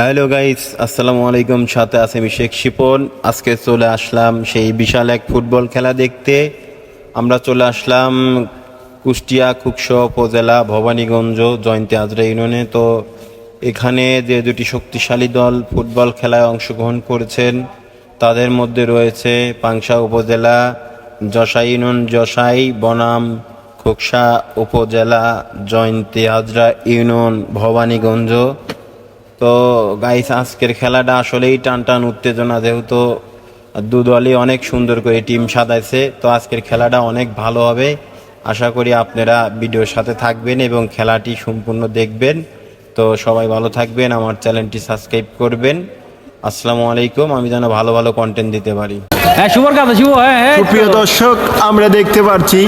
Hello guys আসসালামু আলাইকুম সাথে আছে আমি শেখ শিপন। আজকে চলে আসলাম সেই বিশাল এক ফুটবল খেলা দেখতে। আমরা চলে আসলাম কুষ্টিয়া কুকসহ উপজেলা ভবানীগঞ্জ জয়ন্তী আজরা ইউনিয়নে। তো এখানে যে দুটি শক্তিশালী দল ফুটবল খেলায় অংশগ্রহণ করেছেন, তাদের মধ্যে রয়েছে পাংশা উপজেলা যশাই ইউনিয়ন, যশাই, বনাম, খোকসা উপজেলা, জয়ন্তী আজরা ইউনিয়ন, ভবানীগঞ্জ। তো গাইস আজকের খেলাটা আসলেই টান টান উত্তেজনা যেহেতু দু দলই অনেক সুন্দর করে টিম সাজাইছে তো আজকের খেলাটা অনেক ভালো হবে। আশা করি আপনারা ভিডিওর সাথে থাকবেন এবং খেলাটি সম্পূর্ণ দেখবেন। তো সবাই ভালো থাকবেন আমার চ্যানেলটি সাবস্ক্রাইব করবেন। আসসালামু আলাইকুম আমি যেন ভালো ভালো কন্টেন্ট দিতে পারি। হ্যাঁ শুভর কাছে শুভ হ্যাঁ হ্যাঁ। প্রিয় দর্শক আমরা দেখতে পাচ্ছি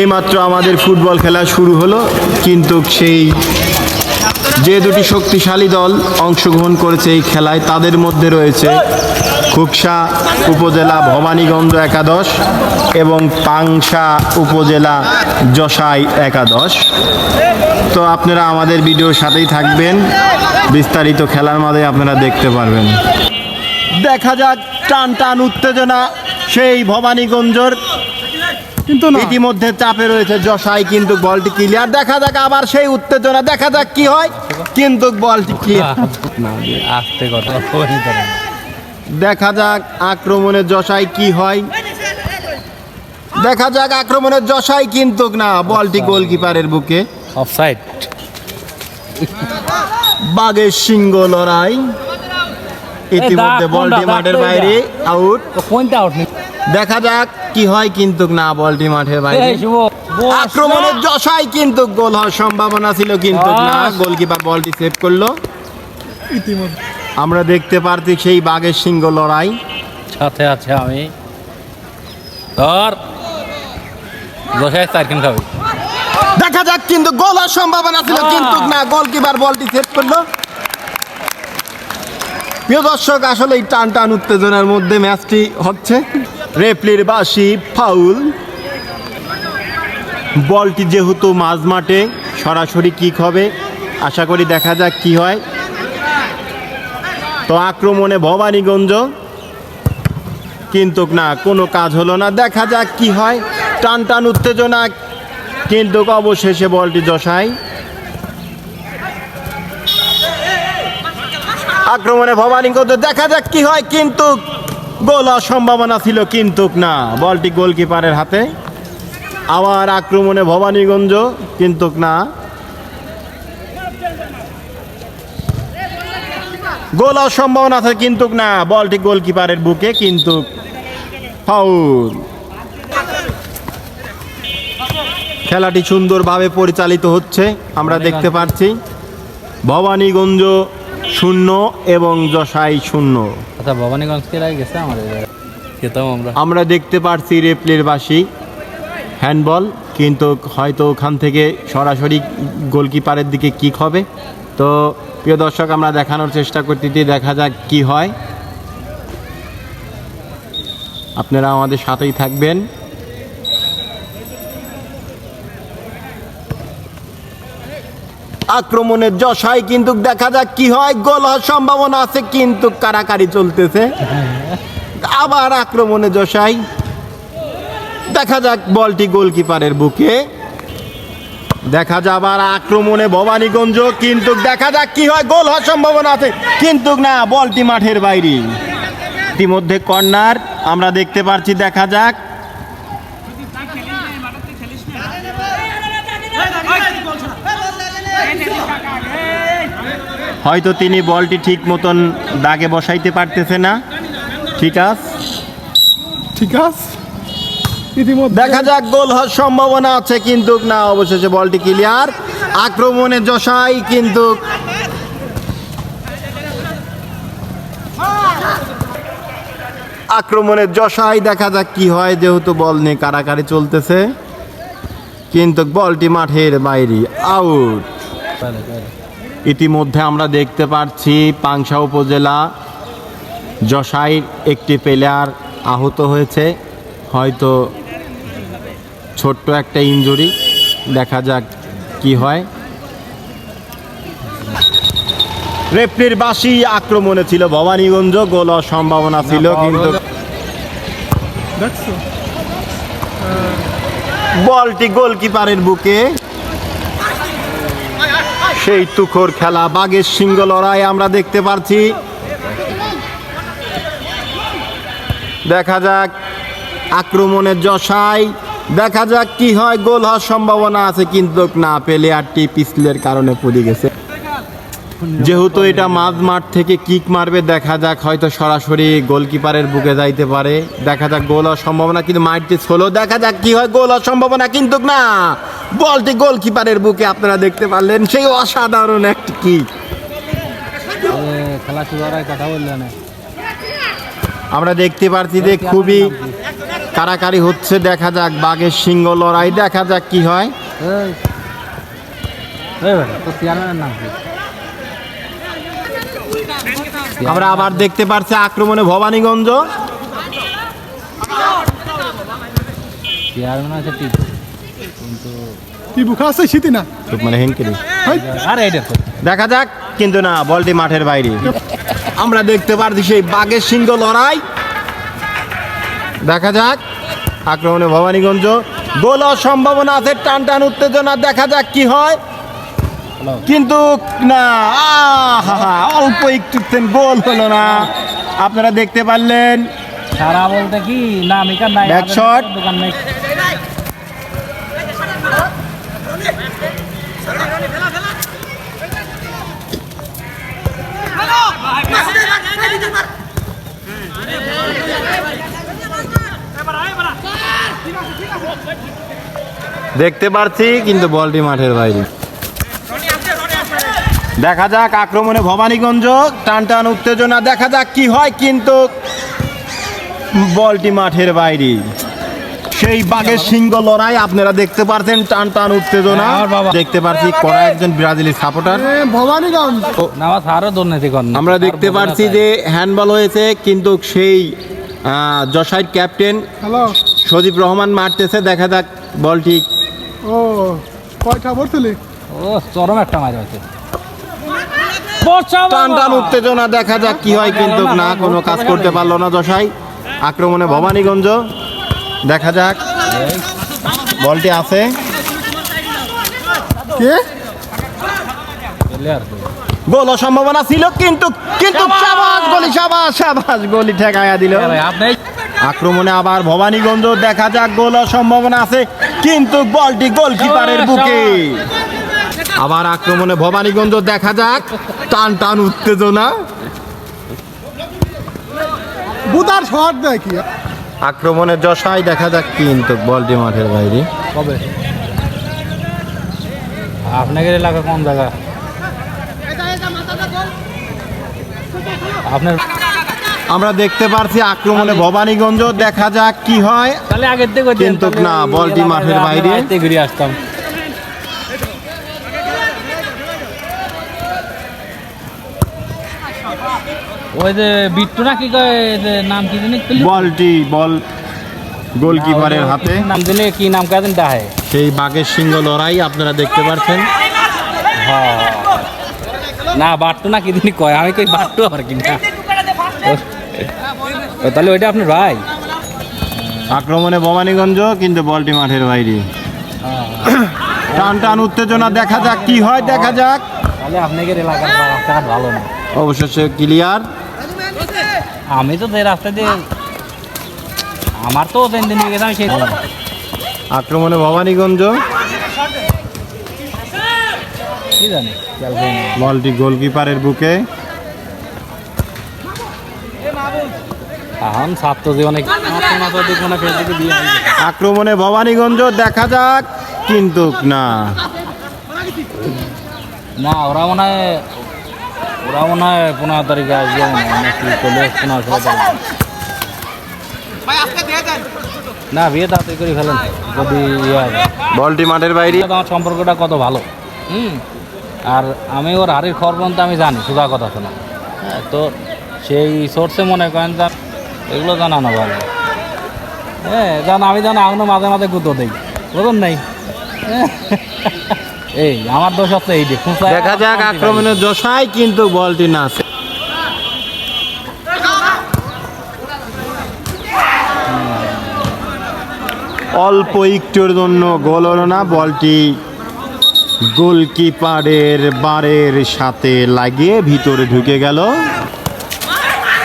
এইমাত্র আমাদের ফুটবল খেলা শুরু হলো কিন্তু সেই যে দুটি শক্তিশালী দল অংশগ্রহণ করেছে এই খেলায় তাদের মধ্যে রয়েছে খুকসা উপজেলা ভবানীগঞ্জ একাদশ এবং পাংশা উপজেলা যশাই একাদশ। তো আপনারা আমাদের ভিডিওর সাথেই থাকবেন। বিস্তারিত খেলার মাঝে আপনারা দেখতে পারবেন। দেখা যাক টান টান উত্তেজনা সেই ভবানীগঞ্জর কিন্তু ইতিমধ্যে চাপে রয়েছে যশাই কিন্তু বলটি ক্লিয়ার দেখা যাক আবার সেই উত্তেজনা দেখা যাক কি হয়। কিন্তু বলটি ক্লিয়ার আসতে কথা দেখা যাক আক্রমণে যশাই কি হয়। দেখা যাক আক্রমণের যশাই কিন্তু না বলটি গোলকিপারের বুকে। অফসাইড বাঘের সিংহ লড়াই। ইতিমধ্যে বলটি মাঠের বাইরে আউট কোনটা আউট নেই দেখা যাক কি হয় কিন্তু না বলটি মাঠের বাইরে। আক্রমণের যশাই কিন্তু গোল হওয়ার সম্ভাবনা ছিল কিন্তু না। গোলকিপার বলটি সেভ করল। আমরা দেখতে পারছি সেই বাঘের সিংহ লড়াই। সাথে আছে আমি। ধর। দশায় চারখান খাবি। দেখা যাক কিন্তু গোল হওয়ার সম্ভাবনা ছিল। কিন্তু না গোলকিপার বলটি সেভ করল। প্রিয় দর্শক আসলে এই টান টান উত্তেজনার মধ্যে ম্যাচটি হচ্ছে। রেফলির বাসি ফাউল। বলটি যেহেতু মাঝ মাঠে, সরাসরি কিক হবে। আশা করি দেখা যাক কি হয়। তো আক্রমণে ভবানীগঞ্জ। কিন্তু না, কোনো কাজ হলো না। দেখা যাক কি হয়। টান টান উত্তেজনা। কিন্তু অবশেষে বলটি যশাই। আক্রমণে ভবানীগঞ্জ। দেখা যাক কি হয়। কিন্তু গোল সম্ভাবনা ছিল, কিন্তু না। বলটি গোলকিপারের হাতে। আবার আক্রমণে ভবানীগঞ্জ, কিন্তু না। গোল সম্ভাবনা আছে, কিন্তু না। বলটি গোলকিপারের বুকে, কিন্তু ফাউল। খেলাটি সুন্দরভাবে পরিচালিত হচ্ছে, আমরা দেখতে পাচ্ছি। ভবানীগঞ্জ শূন্য এবং যশাই শূন্য। আচ্ছা ভবানীগঞ্জ কে লাগে গেছে আমাদের খেতাম আমরা। আমরা দেখতে পারছি রেপ্লের বাসি হ্যান্ডবল কিন্তু হয়তো ওখান থেকে সরাসরি গোলকিপারের দিকে কিক হবে। তো প্রিয় দর্শক আমরা দেখানোর চেষ্টা করতেছি দেখা যাক কি হয়। আপনারা আমাদের সাথেই থাকবেন। আক্রমণের যশাই কিন্তু দেখা যাক কি হয়, গোল হওয়ার সম্ভাবনা আছে কিন্তু কারাকারি চলতেছে। আবার আক্রমণে যশাই। দেখা যাক বলটি গোলকিপারের বুকে। দেখা যাক আবার আক্রমণে ভবানীগঞ্জ, কিন্তু দেখা যাক কি হয়, গোল হওয়ার সম্ভাবনা আছে। কিন্তু না, বলটি মাঠের বাইরে। ইতিমধ্যে কর্নার, আমরা দেখতে পাচ্ছি দেখা যাক। হয়তো তিনি বলটি ঠিক মতন দাগে বসাইতে পারতেছে না। ঠিক আছে ঠিক আছে দেখা যাক গোল হওয়ার সম্ভাবনা আছে কিন্তু না অবশেষে বলটি ক্লিয়ার। আক্রমণে যশাই কিন্তু আক্রমণের যশাই দেখা যাক কি হয় যেহেতু বল নিয়ে কারাকারি চলতেছে। কিন্তু বলটি মাঠের বাইরে আউট। ইতিমধ্যে আমরা দেখতে পাচ্ছি পাংশা উপজেলা যশাইর একটি প্লেয়ার আহত হয়েছে। হয়তো ছোট্ট একটা ইনজুরি দেখা যাক কি হয়। রেফরির বাসি আক্রমণে ছিল ভবানীগঞ্জ গোল সম্ভাবনা ছিল কিন্তু বলটি গোলকিপারের বুকে সেই তুখোর খেলা, বাঘের সিংহ লড়াই আমরা দেখতে পারছি। দেখা যাক আক্রমণের জশাই দেখা যাক কি হয়, গোল হওয়ার সম্ভাবনা আছে, কিন্তু না প্লেয়ারটি পিছলের কারণে পড়ে গেছে। যেহেতু এটা মাঝ মাঠ থেকে কিক মারবে, দেখা যাক হয়তো সরাসরি গোলকিপারের বুকে যাইতে পারে। দেখা যাক গোল হওয়ার সম্ভাবনা, কিন্তু মাঠটি ছোলো দেখা যাক কি হয়, গোল হওয়ার সম্ভাবনা, কিন্তু না। বলটি গোলকিপারের বুকে আপনারা দেখতে পারলেন। সেই অসাধারণ একটি বললেন আমরা দেখতে পারছি যে খুবই কারাকারি হচ্ছে। দেখা যাক বাঘের সিংহ লড়াই, দেখা যাক কি হয়। কি আমরা আবার দেখতে পারছি আক্রমণে ভবানীগঞ্জ। চেয়ারম্যান আছে ঠিক কিন্তু শীতি না? মানে হেঙ্কেলি আরে এটা দেখা যাক কিন্তু না বলটি মাঠের বাইরে। আমরা দেখতে পারছি সেই বাঘের সিংহ লড়াই। দেখা যাক আক্রমণে ভবানীগঞ্জ। গোল সম্ভাবনা আছে টান টান উত্তেজনা দেখা যাক কি হয়। কিন্তু না অল্প একটু গোল হলো না। আপনারা দেখতে পারলেন। সারা বলতে কি না নাই আমাদের দেখতে পারছি, কিন্তু বলটি মাঠের বাইরে। দেখা যাক আক্রমণে ভবানীগঞ্জ, টান টান উত্তেজনা, দেখা যাক কি হয়, কিন্তু বলটি মাঠের বাইরে। সেই বাঘের সিংহ লড়াই আপনারা দেখতে পারছেন টান টান উত্তেজনা। হ্যাঁ। দেখতে পারছি করা একজন ব্রাজিলি সাপোর্টার। আমার দেখতে পারছি যে হ্যান্ডবল হয়েছে কিন্তু সেই যশাইর ক্যাপ্টেন সজীব রহমান মারতেছে। দেখা যাক বলটি ও কয়টা বলছিলি? ও চরম একটা টান টান উত্তেজনা দেখা যাক কি হয় কিন্তু না কোনো কাজ করতে পারল না দশাই আক্রমণে ভবানীগঞ্জ। দেখা যাক। বলটি আছে। কে? গোল সম্ভাবনা ছিল কিন্তু কিন্তু সাবাস! গলি সাবাস সাবাস গলি ঠেকায়া দিল। আক্রমণে আবার ভবানীগঞ্জ দেখা যাক গোল সম্ভাবনা আছে কিন্তু বলটি গোলকিপারের বুকে। আবার আক্রমণে ভবানীগঞ্জ দেখা যাক টান টান উত্তেজনা। বুদার শহর দেয় কি আক্রমণে যশাই দেখা যাক কিন্তু বলটি মাঠের বাইরে। কবে? আপনাদের এলাকা কোন জায়গা? আপনার আমরা দেখতে পারছি আক্রমণে ভবানীগঞ্জ দেখা যাক কি হয়। তাহলে আগের থেকে কিন্তু না, বলটি মাঠের বাইরে। ঘুরে আসতাম। ওই যে বিট্টু না কি কয় যে নাম কি জানি বলটি বল গোলকিপারের হাতে। নাম দিলে কি নাম কাজেন ডাহে। সেই বাঘের সিংহ লড়াই আপনারা দেখতে পাচ্ছেন হ্যাঁ। না বাট্টু না কি দিনই কয় আমি কই বাট্টু আর কি না। তাহলে ওইটা আপনার ভাই? আক্রমণে ভবানীগঞ্জ কিন্তু বলটি মাঠের বাইরে। টান টান উত্তেজনা দেখা যাক কি হয় দেখা যাক। তাহলে আপনাদের এলাকার ভালো না। অবশেষে ক্লিয়ার। আমি তো যে রাস্তা দিয়ে আমার তো দিন দিন গেছে আমি সেই আক্রমণে ভবানীগঞ্জ। কি জানি খেয়াল বলটি গোলকিপারের বুকে। এখন ছাত্র জীবনে। আক্রমণে ভবানীগঞ্জ দেখা যাক কিন্তু না। না ওরা মনে হয় ওরা মনে হয় পনেরো তারিখে আসবে মনে হয় নাকি চলে আসছে পনেরো ষোলো তারিখে না বিয়ে তাড়াতাড়ি করে ফেলেন যদি ইয়ে হয়। বলটি মাঠের বাইরে? আমার সম্পর্কটা কত ভালো? হুম। আর আমি ওর হাড়ির খবর পর্যন্ত আমি জানি সুধা কথা শোনা। হ্যাঁ, তো সেই সোর্সে মনে করেন যে এগুলো জানানো ভালো। হ্যাঁ জান আমি জানো আগুনো মাঝে মাঝে গুঁতো দিই। বুঝুন নাই। এই আমার দোষ হচ্ছে এই যে দেখা যাক কিন্তু বলটি না আছে। অল্প একটুর জন্য গোল হলো না বলটি গোলকিপারের বারের সাথে লাগিয়ে ভিতরে ঢুকে গেল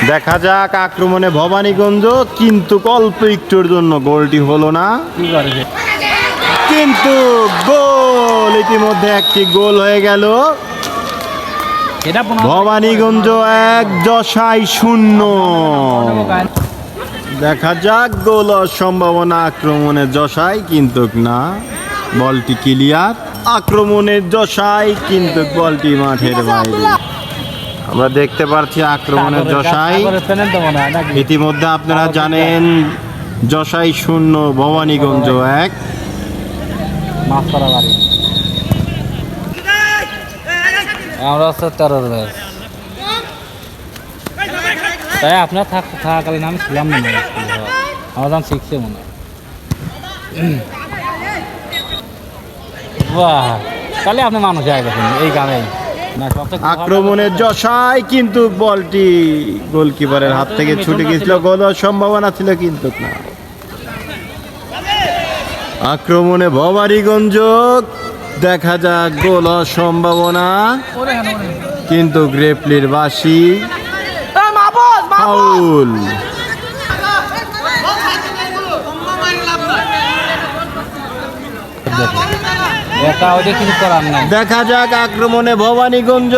দেখা যাক আক্রমণে ভবানীগঞ্জ কিন্তু অল্প একটুর জন্য গোলটি হলো না? কিন্তু গোল ইতিমধ্যে একটি গোল হয়ে গেল। ভবানীগঞ্জ এক যশাই শূন্য। দেখা যাক গোল সম্ভাবনা আক্রমণের যশাই কিন্তু না বলটি ক্লিয়ার। আক্রমণের যশাই কিন্তু বলটি মাঠের বাইরে। আমরা দেখতে পাচ্ছি আক্রমণের নাকি? ইতিমধ্যে আপনারা জানেন যশাই শূন্য ভবানীগঞ্জ এক। মাছ ধরা বাড়ি আমরা হচ্ছে তেরোর ব্যাস তাই আপনার থাক থাকাকালীন আমি ছিলাম না। আমার যখন শিখছে মনে হয়। বাহ তাহলে আপনি মানুষ হয়ে এই গ্রামে না সবচেয়ে আক্রমণের যশাই কিন্তু বলটি গোলকিপারের হাত থেকে ছুটে গিয়েছিল গোল সম্ভাবনা ছিল কিন্তু না। আক্রমণে ভবানীগঞ্জ দেখা যাক গোল সম্ভাবনা। কিন্তু গ্রেপলির বাসি। ফাউল। একা ওদের কিছু করার নাই। দেখা যাক আক্রমণে ভবানীগঞ্জ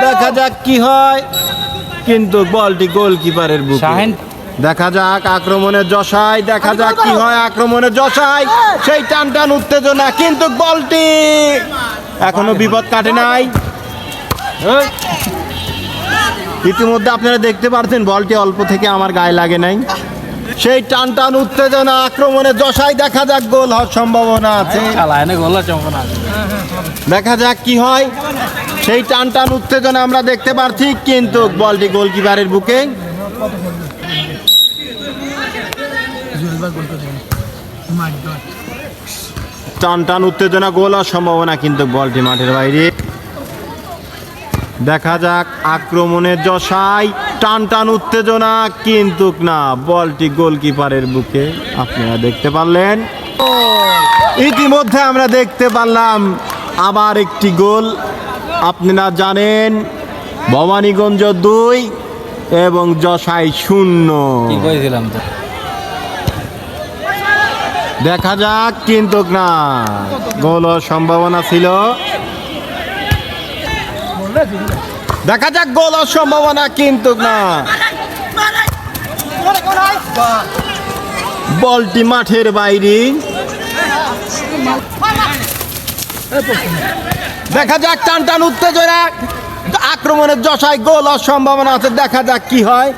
দেখা যাক কি হয়। কিন্তু বলটি গোলকিপারের বুকে। দেখা যাক আক্রমণের যশাই দেখা যাক কি হয় আক্রমণের যশাই। সেই টান টান উত্তেজনা কিন্তু বলটি এখনও বিপদ কাটে নাই। ইতিমধ্যে আপনারা দেখতে পারছেন বলটি অল্প থেকে আমার গায়ে লাগে নাই। সেই টান টান উত্তেজনা আক্রমণের যশাই দেখা যাক গোল হওয়ার সম্ভাবনা আছে। দেখা যাক কি হয়। সেই টান টান উত্তেজনা আমরা দেখতে পাচ্ছি কিন্তু বলটি গোলকিপারের বুকে। টান টান উত্তেজনা, গোল হওয়ার সম্ভাবনা কিন্তু বলটি মাঠের বাইরে। দেখা যাক আক্রমণের যশাই টান টান উত্তেজনা কিন্তু না, বলটি গোলকিপারের বুকে। আপনারা দেখতে পারলেন। ইতিমধ্যে আমরা দেখতে পারলাম আবার একটি গোল। আপনারা জানেন, ভবানীগঞ্জ দুই এবং যশাই শূন্য। দেখা যাক, কিন্তু না। গোল সম্ভাবনা ছিল। দেখা যাক, গোল সম্ভাবনা, কিন্তু না। বলটি মাঠের বাইরে। দেখা যাক টান টান উত্তেজনা। আক্রমণের যশায় গোল সম্ভাবনা আছে, দেখা যাক কি হয়।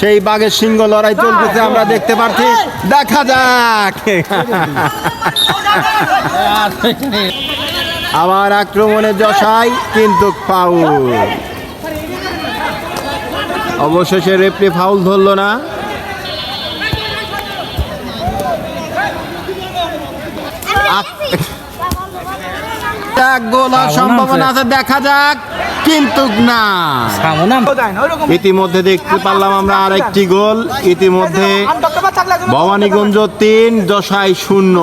সেই বাঘের সিংহ লড়াই চলতেছে আমরা দেখতে পাচ্ছি দেখা যাক। আবার আক্রমণের যশাই কিন্তু ফাউল। অবশেষে রেফরি ফাউল ধরলো না। গোল সম্ভাবনা আছে দেখা যাক। কিন্তু না। ইতিমধ্যে দেখতে পারলাম আমরা আরেকটি গোল। ইতিমধ্যে ভবানীগঞ্জ তিন দশাই শূন্য।